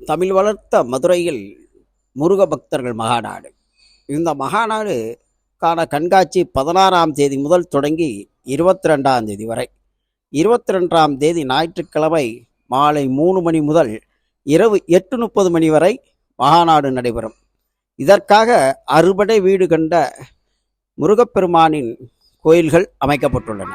தமிழ் வளர்த்த மதுரையில் முருக பக்தர்கள் மகாநாடு. இந்த மகாநாடு காண கண்காட்சி பதினாறாம் தேதி முதல் தொடங்கி இருபத்தி ரெண்டாம் தேதி வரை. இருபத்தி ரெண்டாம் தேதி ஞாயிற்றுக்கிழமை மாலை மூணு மணி முதல் இரவு எட்டு முப்பது மணி வரை மகாநாடு நடைபெறும். இதற்காக அறுபடை வீடு கண்ட முருகப்பெருமானின் கோயில்கள் அமைக்கப்பட்டுள்ளன.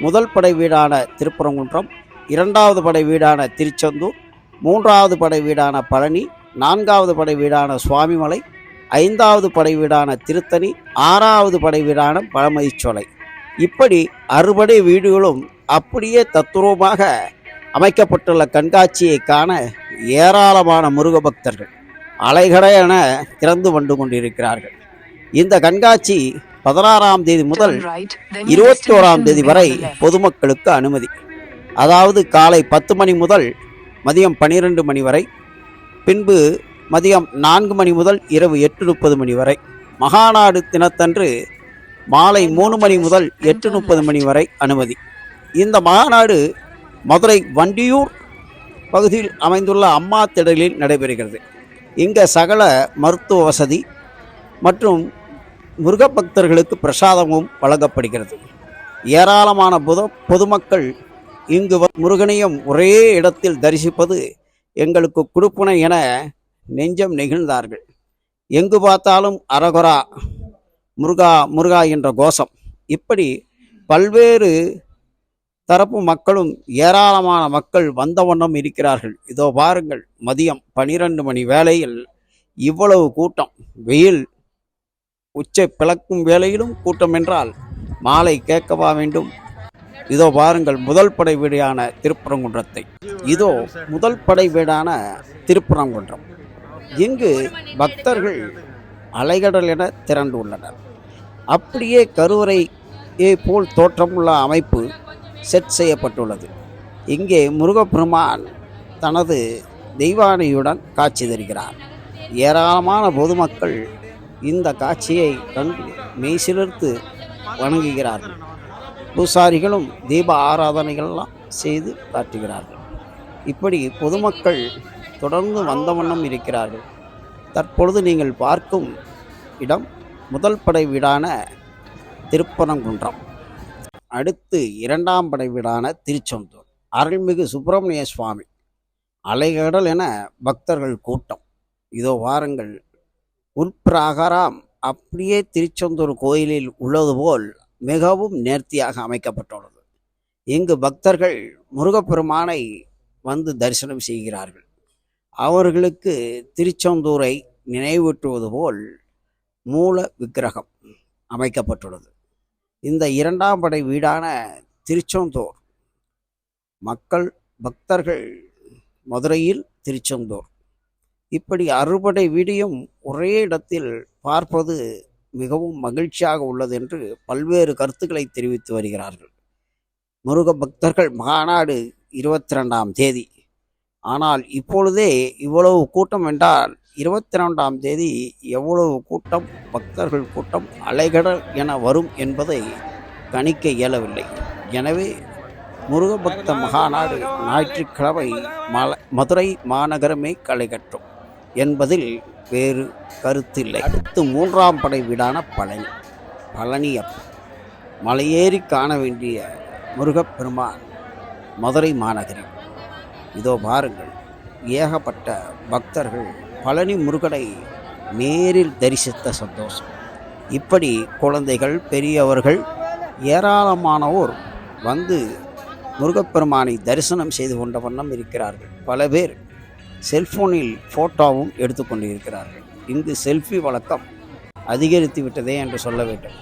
முதல் படை வீடான திருப்பரங்குன்றம் இரண்டாவது படை வீடான திருச்செந்தூர் மூன்றாவது படை வீடான பழனி நான்காவது படை வீடான சுவாமிமலை ஐந்தாவது படை வீடான திருத்தணி ஆறாவது படை வீடான பழமதிச்சோலை இப்படி அறுபடை வீடுகளும் அப்படியே தத்துரூபமாக அமைக்கப்பட்டுள்ள கண்காட்சியை காண ஏராளமான முருக பக்தர்கள் அலைகடை என திறந்து வந்து கொண்டிருக்கிறார்கள். இந்த கண்காட்சி பதினாறாம் தேதி முதல் இருபத்தி ஓராம் தேதி வரை பொதுமக்களுக்கு அனுமதி. அதாவது காலை பத்து மணி முதல் மதியம் பன்னிரெண்டு மணி வரை பின்பு மதியம் நான்கு மணி முதல் இரவு எட்டு முப்பது மணி வரை. மகாநாடு தினத்தன்று மாலை மூணு மணி முதல் எட்டு முப்பது மணி வரை அனுமதி. இந்த மகாநாடு மதுரை வண்டியூர் பகுதியில் அமைந்துள்ள அம்மா திடலில் நடைபெறுகிறது. இங்கே சகல மருத்துவ வசதி மற்றும் முருகபக்தர்களுக்கு பிரசாதமும் வழங்கப்படுகிறது. ஏராளமான பொது பொதுமக்கள் இங்கு வ- முருகனையும் ஒரே இடத்தில் தரிசிப்பது எங்களுக்கு கொடுப்புனை என நெஞ்சம் நெகிழ்ந்தார்கள். எங்கு பார்த்தாலும் அரகொரா முருகா முருகா என்ற கோஷம். இப்படி பல்வேறு தரப்பு மக்களும் ஏராளமான மக்கள் வந்த வண்ணம் இருக்கிறார்கள். இதோ பாருங்கள் மதியம் பனிரெண்டு மணி வேளையில் இவ்வளவு கூட்டம். வெயில் உச்சை பிளக்கும் வேளையிலும் கூட்டம் என்றால் மாலை கேட்கவா வேண்டும் இதோ பாருங்கள் முதல் படை வீடான திருப்பரங்குன்றத்தை. இதோ முதல் படை வீடான திருப்பரங்குன்றம். இங்கு பக்தர்கள் அலைகடல் என திரண்டு உள்ளனர் அப்படியே கருவறையை போல் தோற்றமுள்ள அமைப்பு செட் செய்யப்பட்டுள்ளது. இங்கே முருகப்பெருமான் தனது தெய்வானையுடன் காட்சி தருகிறார். ஏராளமான பொதுமக்கள் இந்த காட்சியை கண்டு மெய்சிலிர்த்து வணங்குகிறார்கள். பூசாரிகளும் தீப ஆராதனைகள்லாம் செய்து காட்டுகிறார்கள். இப்படி பொதுமக்கள் தொடர்ந்து வந்த வண்ணம் இருக்கிறார்கள். தற்பொழுது நீங்கள் பார்க்கும் இடம் முதல் படை வீடான திருப்பரங்குன்றம் அடுத்து இரண்டாம் படை வீடான திருச்செந்தூர். அருள்மிகு சுப்பிரமணிய சுவாமி அலைகடல் என பக்தர்கள் கூட்டம். இதோ வாருங்கள். உட்பிராகாரம் அப்படியே திருச்செந்தூர் கோயிலில் உள்ளது போல் மிகவும் நேர்த்தியாக அமைக்கப்பட்டுள்ளது. இங்கு பக்தர்கள் முருகப்பெருமானை வந்து தரிசனம் செய்கிறார்கள். அவர்களுக்கு திருச்செந்தூரை நினைவூட்டுவது போல் மூல விக்கிரகம் அமைக்கப்பட்டுள்ளது. இந்த இரண்டாம் படை வீடான திருச்செந்தூர் மக்கள் பக்தர்கள் மதுரையில் திருச்செந்தூர். இப்படி அறுபடை வீடியும் ஒரே இடத்தில் பார்ப்பது மிகவும் மகிழ்ச்சியாக உள்ளது என்று பல்வேறு கருத்துக்களை தெரிவித்து வருகிறார்கள். முருக பக்தர்கள் மாநாடு இருபத்தி ரெண்டாம் தேதி. ஆனால் இப்பொழுதே இவ்வளவு கூட்டம் என்றால் இருபத்தி ரெண்டாம் தேதி எவ்வளவு கூட்டம் பக்தர்கள் கூட்டம் அலைகடல் என வரும் என்பதை கணிக்க இயலவில்லை. எனவே முருகபக்த மகாநாடு ஞாயிற்றுக்கிழமை மல மதுரை மாநகரமே களை கட்டும் என்பதில் வேறு கருத்தில்லை. அடுத்து மூன்றாம் படை வீடான பழனி. பழனியப்பன் மலையேறி காண வேண்டிய முருகப்பெருமான் மதுரை மாநகரில் இதோ பாருங்கள் ஏகப்பட்ட பக்தர்கள் பழனி முருகனை நேரில் தரிசித்த சந்தோஷம். இப்படி குழந்தைகள் பெரியவர்கள் ஏராளமானோர் வந்து முருகப்பெருமானை தரிசனம் செய்து கொண்ட வண்ணம் இருக்கிறார்கள். பல பேர் செல்போனில் ஃபோட்டோவும் எடுத்துக்கொண்டிருக்கிறார்கள் இங்கு செல்ஃபி வழக்கம் அதிகரித்து விட்டதே என்று சொல்ல வேண்டும்.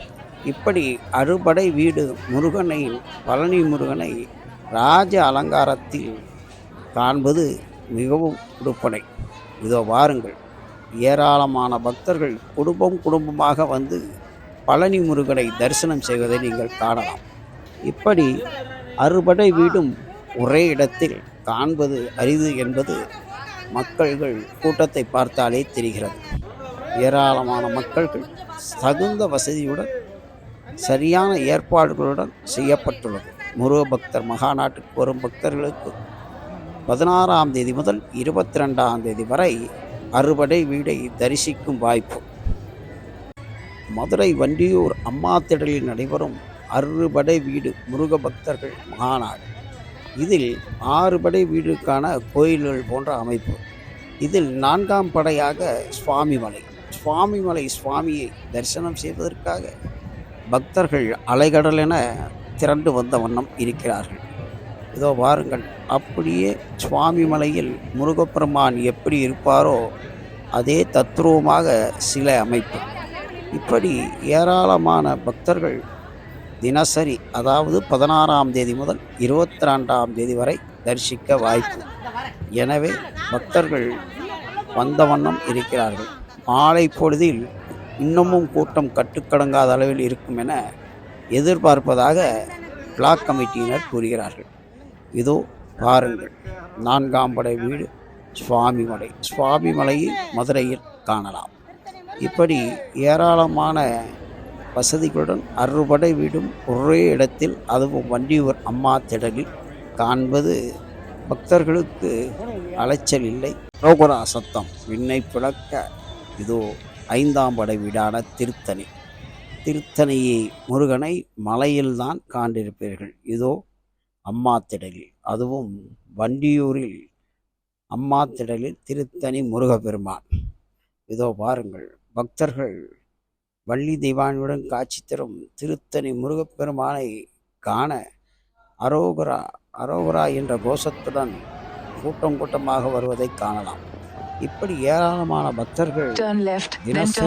இப்படி அறுபடை வீடு முருகனை பழனி முருகனை ராஜ அலங்காரத்தில் காண்பது மிகவும் உடுப்பனை இதோ வாருங்கள் ஏராளமான பக்தர்கள் குடும்பம் குடும்பமாக வந்து பழனி முருகனை தரிசனம் செய்வதை நீங்கள் காணலாம். இப்படி அறுபடை வீடும் ஒரே இடத்தில் காண்பது அரிது என்பது மக்கள்கள் கூட்டத்தை பார்த்தாலே தெரிகிறது. ஏராளமான மக்கள்கள் தகுந்த வசதியுடன் சரியான ஏற்பாடுகளுடன் செய்யப்பட்டுள்ளது. முருக பக்தர் மகாநாட்டுக்கு வரும் பக்தர்களுக்கு பதினாறாம் தேதி முதல் இருபத்தி ரெண்டாம் தேதி வரை அறுபடை வீடை தரிசிக்கும் வாய்ப்பு. மதுரை வண்டியூர் அம்மா திடலில் நடைபெறும் அறுபடை வீடு முருக பக்தர்கள் மகாநாடு. இதில் ஆறு படை வீடுக்கான கோயில்கள் போன்ற அமைப்பு. இதில் நான்காம் படையாக சுவாமிமலை. சுவாமிமலை சுவாமியை தரிசனம் செய்வதற்காக பக்தர்கள் அலைகடல் என திரண்டு வந்த வண்ணம் இருக்கிறார்கள். இதோ வாருங்கள் அப்படியே சுவாமிமலையில் முருகப்பெருமான் எப்படி இருப்பாரோ அதே தத்ரூபமாக சிலை அமைப்பு. இப்படி ஏராளமான பக்தர்கள் தினசரி அதாவது பதினாறாம் தேதி முதல் இருபத்தி ரெண்டாம் தேதி வரை தரிசிக்க வாய்ப்பு. எனவே பக்தர்கள் வந்த வண்ணம் இருக்கிறார்கள். மாலை பொழுதில் இன்னமும் கூட்டம் கட்டுக்கடங்காத அளவில் இருக்கும் என எதிர்பார்ப்பதாக பிளாக் கமிட்டியினர் கூறுகிறார்கள். இதோ பாருங்கள். நான்காம் படை வீடு சுவாமிமலை சுவாமிமலையில் மதுரையில் காணலாம். இப்படி ஏராளமான வசதிகளுடன் அறுபடை வீடும் ஒரே இடத்தில் அதுவும் வண்டியூர் அம்மா திடலில் காண்பது பக்தர்களுக்கு அலைச்சல் இல்லை. ரோகுரா சத்தம் விண்ணை பிளக்க இதோ ஐந்தாம் படை வீடான திருத்தணி. திருத்தணியை முருகனை மலையில்தான் காண்டிருப்பீர்கள். இதோ அம்மா திடலில் அதுவும் வண்டியூரில் அம்மா திடலில் திருத்தணி முருகப்பெருமான். இதோ பாருங்கள் பக்தர்கள் வள்ளி தெய்வானியுடன் காட்சி தரும் திருத்தணி முருகப்பெருமானை காண அரோகரா அரோகரா என்ற கோஷத்துடன் கூட்டம் கூட்டமாக வருவதை காணலாம் இப்படி ஏராளமான பக்தர்கள் தினசரி.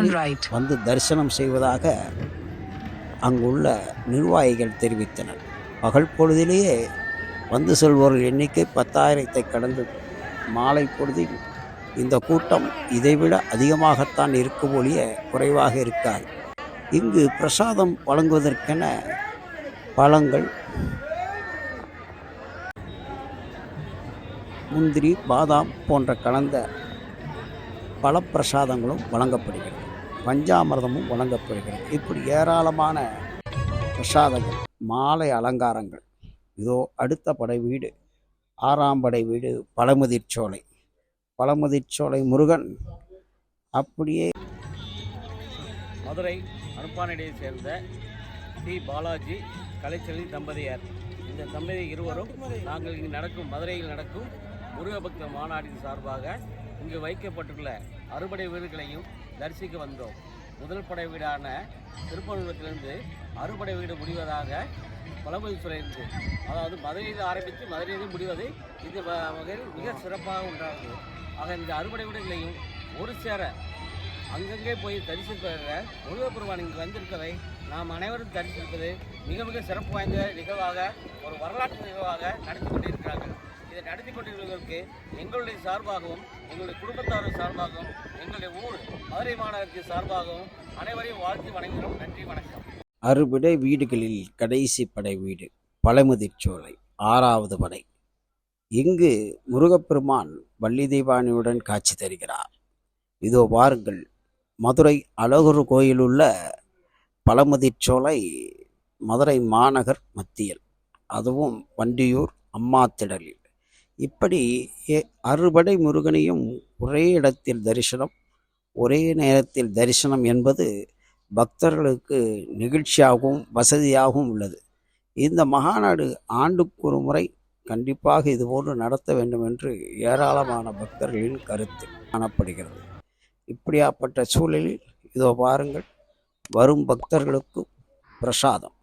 வந்து தரிசனம் செய்வதாக அங்குள்ள நிர்வாகிகள் தெரிவித்தனர் பகல் பொழுதிலேயே வந்து செல்வோர்கள் எண்ணிக்கை பத்தாயிரத்தை கடந்து மாலை பொழுதில் இந்த கூட்டம் இதைவிட அதிகமாகத்தான் இருக்கும் ஒழிய குறைவாக இருக்காது. இங்கு பிரசாதம் வழங்குவதற்கென பழங்கள் முந்திரி பாதாம் போன்ற கலந்த பல பிரசாதங்களும் வழங்கப்படுகிறது. பஞ்சாமிரதமும் வழங்கப்படுகிறது. இப்படி ஏராளமான பிரசாதங்கள் மாலை அலங்காரங்கள். இதோ அடுத்த படை வீடு ஆறாம் படை வீடு பழமுதிர்ச்சோலை பழமுதிர்ச்சோலை முருகன். அப்படியே மதுரை அனுப்பானடியை சேர்ந்த டி. பாலாஜி கலைச்செல்வி தம்பதியார். இந்த தம்பதி இருவரும் நாங்கள் இங்கு நடக்கும் மதுரையில் நடக்கும் முருகபக்த மாநாட்டின் சார்பாக இங்கு வைக்கப்பட்டுள்ள அறுபடை வீடுகளையும் தரிசிக்க வந்தோம். முதல் படை வீடான திருப்பூரத்திலிருந்து அறுபடை வீடு முடிவதாக பழமொழி சொல்லியிருந்து அதாவது மதுரையில் ஆரம்பித்து மதுரையிலும் முடிவது இந்த வகையில் மிக சிறப்பாக உண்டாகுது ஆக இந்த அறுபடை வீடுகளையும் ஒரு சேர அங்கங்கே போய் தரிசிப்பத முருகப்பெருமான் இங்கு வந்திருப்பதை நாம் அனைவரும் தரிசிப்பது மிக மிக சிறப்பு வாய்ந்த நிகழ்வாக ஒரு வரலாற்று நிகழ்வாக நடத்தி கொண்டிருக்கிறார்கள். இதை நடத்தி கொண்டிருப்பதற்கு எங்களுடைய சார்பாகவும் எங்களுடைய குடும்பத்தாரும் சார்பாகவும் எங்களுடைய ஊர் மதுரை மாநகரத்தின் சார்பாகவும் அனைவரையும் வாழ்த்து வணங்குகிறோம். நன்றி வணக்கம். அறுபடை வீடுகளில் கடைசி படை வீடு பழமுதிர்ச்சோலை ஆறாவது படை. இங்கு முருகப்பெருமான் வள்ளி தெய்வானியுடன் காட்சி தருகிறார். இதோ பாருங்கள் மதுரை அழகுரு கோயிலுள்ள பழமுதிர்ச்சோலை மதுரை மாநகர் மத்தியில் அதுவும் வண்டியூர் அம்மா திடலில். இப்படி அறுபடை முருகனையும் ஒரே இடத்தில் தரிசனம் ஒரே நேரத்தில் தரிசனம் என்பது பக்தர்களுக்கு நிகழ்ச்சியாகவும் வசதியாகவும் உள்ளது. இந்த மகாநாடு ஆண்டுக்கு ஒரு முறை கண்டிப்பாக இதுபோன்று நடத்த வேண்டும் என்று ஏராளமான பக்தர்களின் கருத்து காணப்படுகிறது. இப்படியாப்பட்ட சூழலில் இதோ பாருங்கள் வரும் பக்தர்களுக்கு பிரசாதம்.